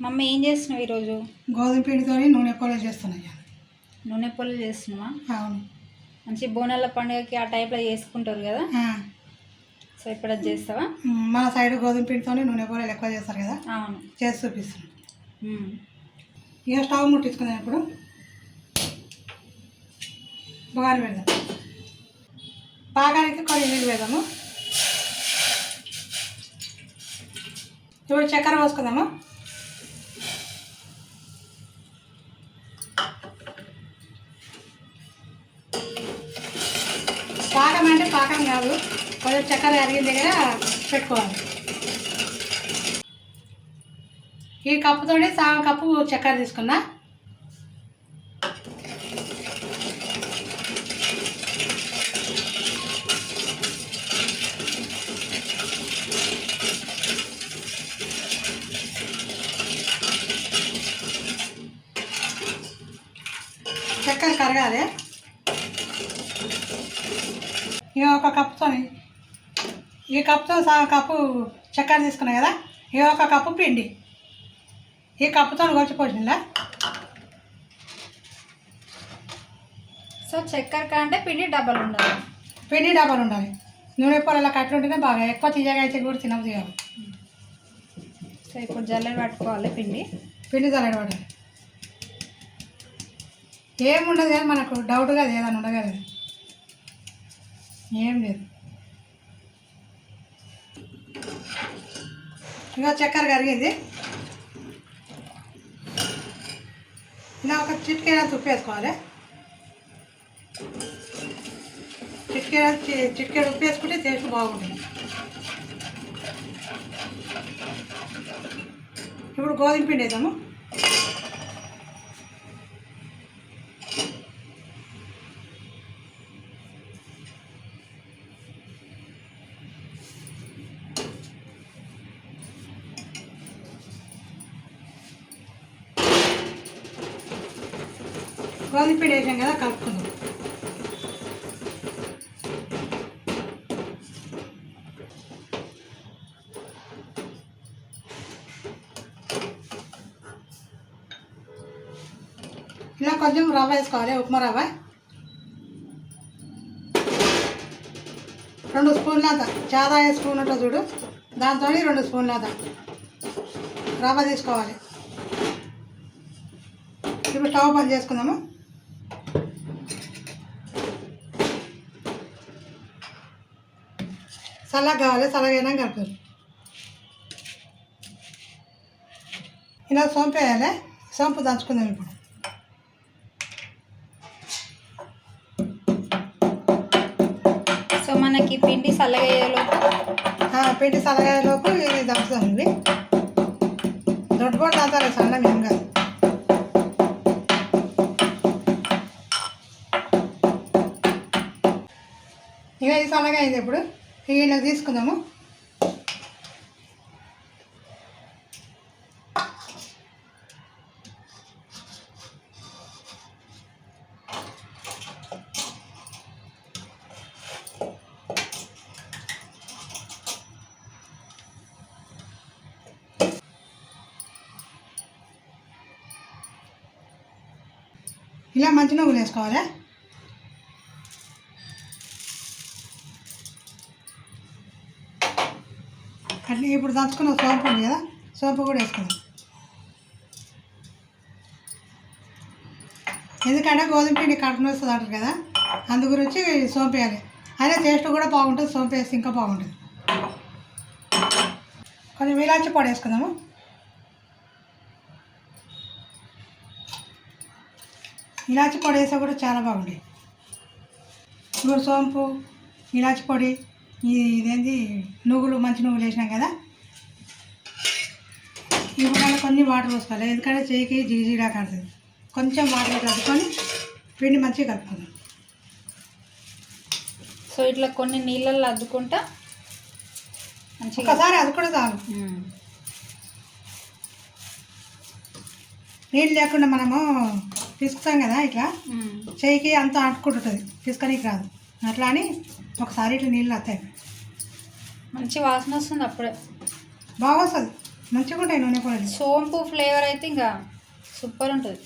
Mummy ఏం చేస్తున్నావు ఈరోజు? గోధుమ పిండితో నూనె పొలం చేస్తున్నాయి నూనె పొల్లు చేస్తున్నావా? అవును. మంచి బోనాల పండుగకి ఆ టైప్లో చేసుకుంటారు కదా? సో ఇప్పుడు అది చేస్తావా? మన సైడ్ గోధుమ పిండితో నూనె పొలాలు ఎక్కువ చేస్తారు కదా? అవును. చేసి చూపిస్తున్నాం ఉమ్. ఇక స్టవ్ ముట్టించుకుందాం ఇప్పుడు. బగాని పెడదాం. పాకానికి కొన్ని నీళ్ళు పెడదాము ఇప్పుడు చక్కెర పోసుకుందాము? పాకం కాదు కొంచెం చక్కెర అరిగిన దగ్గర పెట్టుకోవాలి. ఈ కప్పుతో సగం కప్పు చక్కెర తీసుకున్నా. చక్కెర కరగాలి. ఇక ఒక కప్పుతో ఈ కప్పుతో సగం కప్పు చక్కెర తీసుకున్నా కదా? ఇక ఒక కప్పు పిండి. ఈ కప్పుతో కొలిచిపోతుందా సో చక్కెర కంటే పిండి డబ్బాలు ఉండాలి. పిండి డబ్బాలు ఉండాలి. నూనె పొలాల కట్టలు ఉంటేనే బాగా ఎక్కువ తీయగా అయితే కూడా తినదు తీయాలి సో ఇప్పుడు జల్లెడ పట్టుకోవాలి పిండి. పిండి చల్లడి పడాలి ఏముండదు కానీ మనకు? డౌట్గా అది ఏదైనా ఉండగలదు ఏం లేదు. ఇంకా చక్కెర కరిగింది. ఇలా ఒక చిటికేలా తుప్పు వేసుకోవాలి. చిటికేలా చిటికేలా ఉప్పు వేసుకుంటే టేస్ట్ బాగుంటుంది. ఇప్పుడు గోధుమ పిండి వేద్దాము. గోధుమ పిండి వేసాం కదా కలుపుకుందాం. ఇలా కొంచెం రవ్వ వేసుకోవాలి ఉప్మా రవ్వ. రెండు స్పూన్ల అంత చాలా స్పూన్ ఉంటుంది చూడు. దాంతో రెండు స్పూన్ల అంత రవ్వ తీసుకోవాలి. ఇప్పుడు స్టవ్ బంద్ చేసుకుందాము. చల్లగా కావాలి చల్లగైనా కలుపుతారు ఇలా సోంపు వేయాలి సోంపు దంచుకుందాం ఇప్పుడు. సో మనకి పిండి చల్లగయ్యేలోపు పిండి చల్లగాయలోపు ఇది దంచుతాం ఇవి దొడ్డుబడి దంచాలి సన్నం ఏం కాదు. ఇక ఇది చల్లగా అయింది ఇప్పుడు. ఇలా తీసుకుందాము? ఇలా మంచి నువ్వులు వేసుకోవాలి? అట్లా ఇప్పుడు దంచుకున్న సోంపు ఉంది కదా సోంపు కూడా వేసుకుందాం. ఎందుకంటే గోధుమ పిండి కడుపున వస్తుంది అంటారు కదా అందు గురించి సోంపు వేయాలి. అయినా టేస్ట్ కూడా బాగుంటుంది సోంపు వేస్తే ఇంకా బాగుంటుంది. కొంచెం ఇలాచి పొడి వేసుకుందాము. ఇలాచి పొడి వేస్తే కూడా చాలా బాగుంటాయి. ఇప్పుడు సోంపు ఇలాచి పొడి ఈ నువ్వులు మంచి నువ్వులు వేసినాం కదా మళ్ళీ కొన్ని వాటర్ పోసుకోవాలి. ఎందుకంటే చేయికి జీజీడా కాడుతుంది కొంచెం వాటర్ కలుపుకొని పిండి మంచిగా కలుపుకుందాం. సో ఇట్లా కొన్ని నీళ్ళల్లో అద్దుకుంటా మంచిగా ఒకసారి అది కూడా చాలు. నీళ్ళు లేకుండా మనము పిసుకుతాం కదా ఇట్లా. చేయికి అంతా అంటుకుంటుంటుంది. పిసుకనీకి రాదు. అట్లా అని ఒకసారి ఇట్లా నీళ్ళు వస్తాయి మంచి వాసన వస్తుంది అప్పుడే. బాగా వస్తుంది. మంచిగా ఉంటాయి నూనె పొలలు సోంపు ఫ్లేవర్ అయితే ఇంకా సూపర్ ఉంటుంది.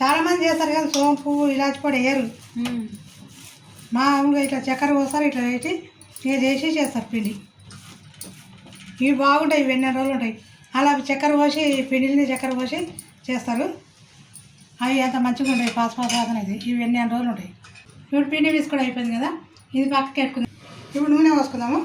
చాలా మంది చేస్తారు కదా సోంపు ఇలాచి పొడి వేయరు మామూలుగా ఇట్లా చక్కెర పోస్తారు ఇట్లా వేసి ఇక చేసి చేస్తారు పిండి. ఇవి బాగుంటాయి ఇవి ఎన్ని రోజులు ఉంటాయి. అలా చక్కెర పోసి పిండిని చక్కెర పోసి చేస్తారు. అవి అంత మంచిగా ఉంటాయి పాస్ పాస్ ఇది ఇవి ఎన్ని రోజులు ఉంటాయి. ఇప్పుడు పిండి తీసుకోవడం అయిపోయింది కదా ఇది పక్కకి పెట్టుకుందాం ఇప్పుడు నూనె పోసుకుందాము.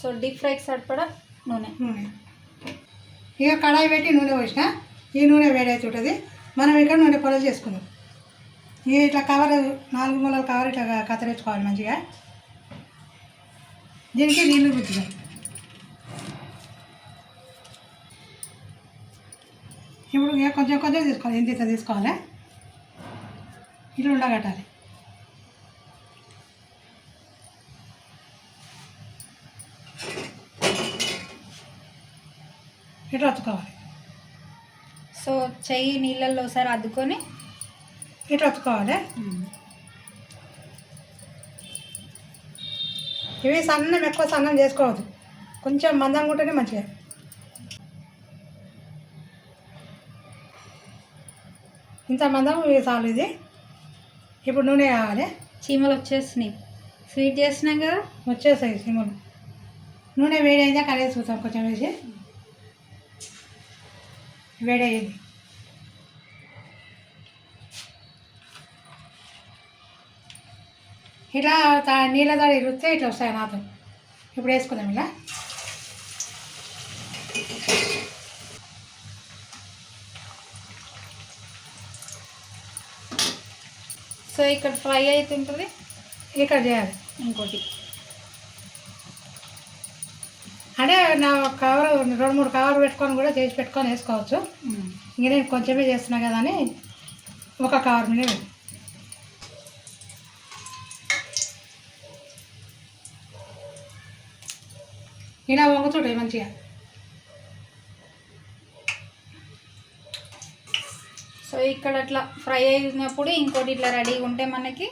సో డీప్ ఫ్రైకి సరిపడా నూనె. నూనె ఇక కడాయి పెట్టి నూనె పోసిన. ఈ నూనె వేడవుతుంటుంది మనం ఇక్కడ నూనె పొలలు చేసుకుందాం. ఇక ఇట్లా కవర్ నాలుగు మూలల కవర్ ఇట్లా కత్తిరించుకోవాలి మంచిగా. దీనికి నీళ్ళు రుద్దుదాం ఇప్పుడు ఇక కొంచెం కొంచెం తీసుకోవాలి. ఎంత తీసుకోవాలి? ఇట్లా ఉండగట్టాలి. ఇట్లా ఒత్తుకోవాలి సో చెయ్యి నీళ్ళల్లో ఒకసారి అద్దుకొని ఇట్లా ఒత్తుకోవాలి ఇవి సన్నం ఎక్కువ సన్నం చేసుకోవద్దు. కొంచెం మందంగా ఉంటేనే మంచిగా ఇంత మందం ఇవి చాలు ఇది. ఇప్పుడు నూనె కావాలి చీమలు వచ్చేసినాయి. స్వీట్ చేసినాం కదా? వచ్చేసాయి సిమ్ములు నూనె వేడి అయిందా కడిగేసి చూద్దాం కొంచెం వేసి. వేడి ఇలా ఇట్లా తా- నీళ్ళ దాడి రుస్తే ఇట్లా వస్తాయి నాతో ఇప్పుడు వేసుకుందాం ఇలా. సో ఇక్కడ ఫ్రై అవుతుంటుంది ఇక్కడ చేయాలి ఇంకోటి. నా కవర్ రెండు మూడు కవర్ పెట్టుకొని కూడా చేసి పెట్టుకొని వేసుకోవచ్చు. ఇంక నేను కొంచెమే చేస్తున్నా కదా అని ఒక కవర్ మీద పెట్టు. ఇలా వంగుతుంటాయి మంచిగా? సో ఇక్కడ అట్లా ఫ్రై అయినప్పుడు ఇంకోటి ఇట్లా రెడీగా ఉంటే మనకి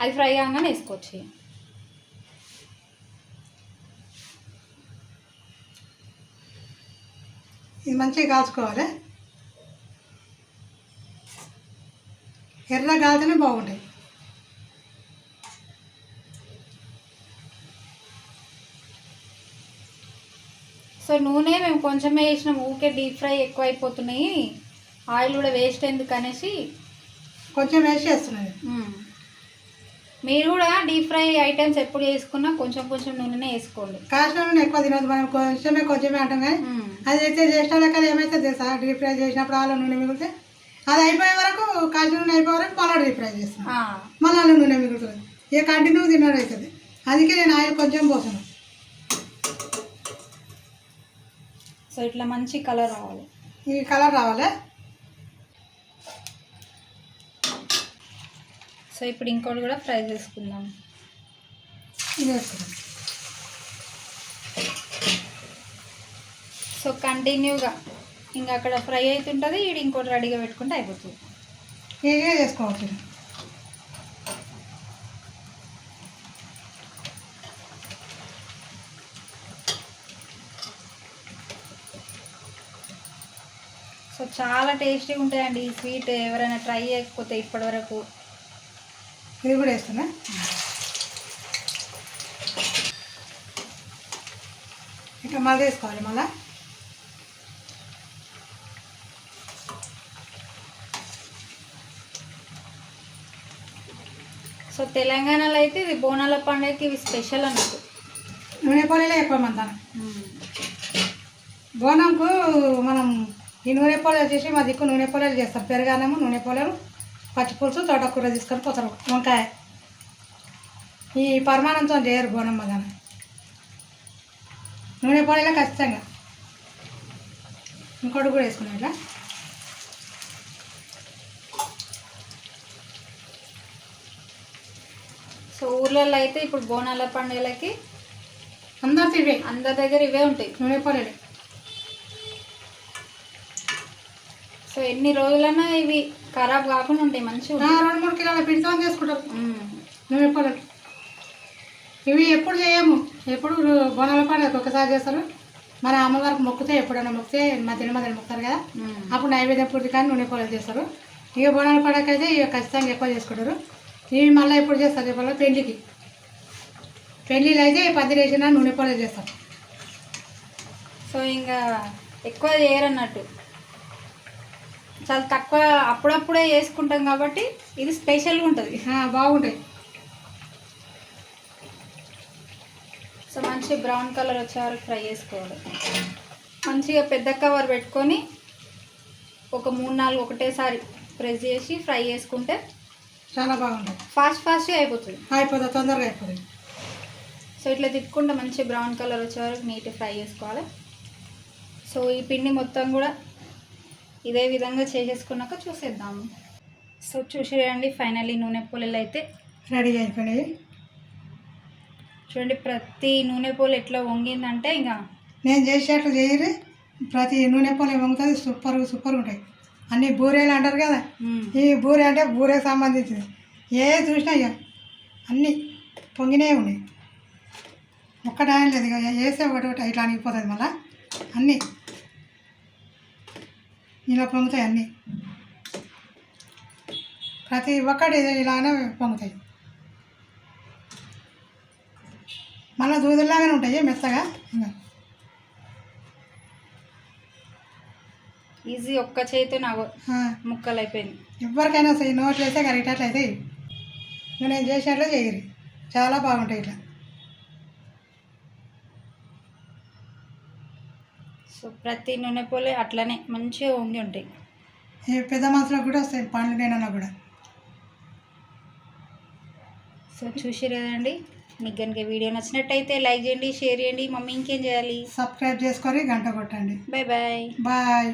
అది ఫ్రై కాగానే వేసుకోవచ్చు. ఇది మంచిగా కాల్చుకోవాలి. ఎర్ర కాల్తేనే బాగుంటాయి. సో నూనె మేము కొంచెమే వేసినాం ఊకే డీప్ ఫ్రై ఎక్కువ అయిపోతున్నాయి ఆయిల్ కూడా వేస్ట్ ఎందుకు అనేసి కొంచెం వేసి చేస్తున్నది మ్మ్. మీరు కూడా డీప్ ఫ్రై ఐటమ్స్ ఎప్పుడు చేసుకున్నా కొంచెం కొంచెం నూనెనే వేసుకోండి. కాసిన నూనె ఎక్కువ తినదు మనం కొంచెమే కొంచెమే అంటాం కానీ. అది అయితే చేసిన లెక్కలు ఏమైతే తెలుసా? డీప్ ఫ్రై చేసినప్పుడు ఆలో నూనె మిగిలితే? అది అయిపోయే వరకు కాసిన నూనె అయిపోయే వరకు మళ్ళీ డీప్ ఫ్రై చేస్తాం. మళ్ళీ ఆలో నూనె మిగులుతుంది. ఇక కంటిన్యూ తినడం అవుతుంది అందుకే నేను ఆయిల్ కొంచెం పోసాను. సో ఇట్లా మంచి కలర్ రావాలి. ఈ కలర్ రావాలి? సో ఇప్పుడు ఇంకోటి కూడా ఫ్రై చేసుకుందాం. ఇది సో కంటిన్యూగా ఇంకా అక్కడ ఫ్రై అవుతుంటుంది ఇది ఇంకోటి రెడీగా పెట్టుకుంటే అయిపోతుంది. ఈజీగా చేసుకోవచ్చు. సో చాలా టేస్టీగా ఉంటాయండి ఈ స్వీట్. ఎవరైనా ట్రై చేయకపోతే ఇప్పటివరకు ఇది కూడా వేస్తున్నా. ఇట్లా మళ్ళీ వేసుకోవాలి మళ్ళీ. సో తెలంగాణలో అయితే ఇది బోనాల పండుగకి ఇవి స్పెషల్ అన్నట్టు. నూనె పొలలే ఎక్కువ మంతాను బోనంకు మనం ఈ నూనె పొలాలు చేసి మా దిక్కు నూనె పొలాలు చేస్తారు పెరగానము నూనె పొలాలు పచ్చిపులుసు తోటకూర తీసుకొని పోతారు. వంకాయ. ఈ పరిమాణంతో చేయరు బోనం మగాన నూనె పొలాలే ఖచ్చితంగా. ఇంకోటి కూడా వేసుకున్నాం ఇట్లా సో ఊర్లలో అయితే ఇప్పుడు బోనాల పండుగలకి అందరితో ఇవే అందరి దగ్గర ఇవే ఉంటాయి. నూనె పొలాలే సో ఎన్ని రోజులైనా ఇవి ఖరాబ్ కాకుండా ఉంటాయి మంచిగా రెండు మూడు కిలోల పిండితో చేసుకుంటారు మ్మ్. ఎప్పుడు? ఇవి ఎప్పుడు చేయము. ఎప్పుడు బోనాల పండుగ ఒకసారి చేస్తారు. మన అమ్మవారికి మొక్కితే ఎప్పుడైనా మొక్కితే మధ్యలో మధ్యలో మొక్కుతారు కదా. అప్పుడు నైవేద్యం పూర్తి కానీ నూనె పొలాలు చేస్తారు. ఇక బోనాల పండుగ అయితే ఇక ఖచ్చితంగా ఎక్కువ చేసుకుంటారు. ఇవి మళ్ళీ ఎప్పుడు చేస్తారు చెప్పాలి? పెళ్ళికి పెళ్ళిళ్ళు అయితే పది వేసిన నూనె పొలాలు చేస్తారు. సో ఇంకా ఎక్కువ చేయరు అన్నట్టు చాలా తక్కువ అప్పుడప్పుడే చేసుకుంటాం కాబట్టి ఇది స్పెషల్గా ఉంటుంది. ఆ, బాగుంటాయి. సో మంచి బ్రౌన్ కలర్ వచ్చే వరకు ఫ్రై చేసుకోవాలి. మంచిగా పెద్ద కవర్ పెట్టుకొని ఒక మూడు నాలుగు ఒకటేసారి ప్రెస్ చేసి ఫ్రై చేసుకుంటే చాలా బాగుంటాయి. ఫాస్ట్ ఫాస్ట్గా అయిపోతుంది. అయిపోతుంది తొందరగా అయిపోతుంది సో ఇట్లా తిప్పుకుంటే మంచి బ్రౌన్ కలర్ వచ్చే వరకు నీట్ ఫ్రై చేసుకోవాలి. సో ఈ పిండి మొత్తం కూడా ఇదే విధంగా చేసేసుకున్నాక చూసేద్దాము సో చూసేయండి ఫైనల్లీ నూనె పొలలు అయితే రెడీ అయిపోయినాయి. చూడండి ప్రతి నూనె పోలు ఎట్లా వంగిందంటే ఇంకా నేను చేసేట్లు చేయరు. ప్రతి నూనె పొలం వంగుతుంది సూపర్ సూపర్ ఉంటాయి. అన్ని బూరేలు అంటారు కదా. ఈ బూరె అంటే బూరెకి సంబంధించింది ఏ చూసినా ఇక అన్నీ పొంగినే ఉన్నాయి. ఒక్కటాయం లేదు ఇక. వేసే ఒకటి ఒకటి ఇట్లా అనిగిపోతుంది మళ్ళా. అన్నీ ఇలా పొంగుతాయి అన్నీ. ప్రతి ఒక్కటి ఇలానే పొంగుతాయి. మళ్ళీ దూదులాగానే ఉంటాయి మెత్తగా? ఈజీ ఒక్క చేతితో నాకు ఆ. ముక్కలు అయిపోయింది ఎవరికైనా సరే నోట్లు వేస్తే కరిగేటట్లు అయితే ఇక నేను చేసినట్లు చేయరు. చాలా బాగుంటాయి ఇట్లా. సో ప్రతి నూనె పోలే అట్లనే మంచిగా వంగి ఉంటాయి. ఈ పెద్ద మనసులకు కూడా వస్తాయి పండ్లు నేనన్నా కూడా. సో చూసి కదండి మీకు కనుక వీడియో నచ్చినట్టయితే లైక్ చేయండి షేర్ చేయండి. మమ్మీ ఇంకేం చేయాలి? సబ్స్క్రైబ్ చేసుకొని గంట కొట్టండి. Bye bye. బాయ్.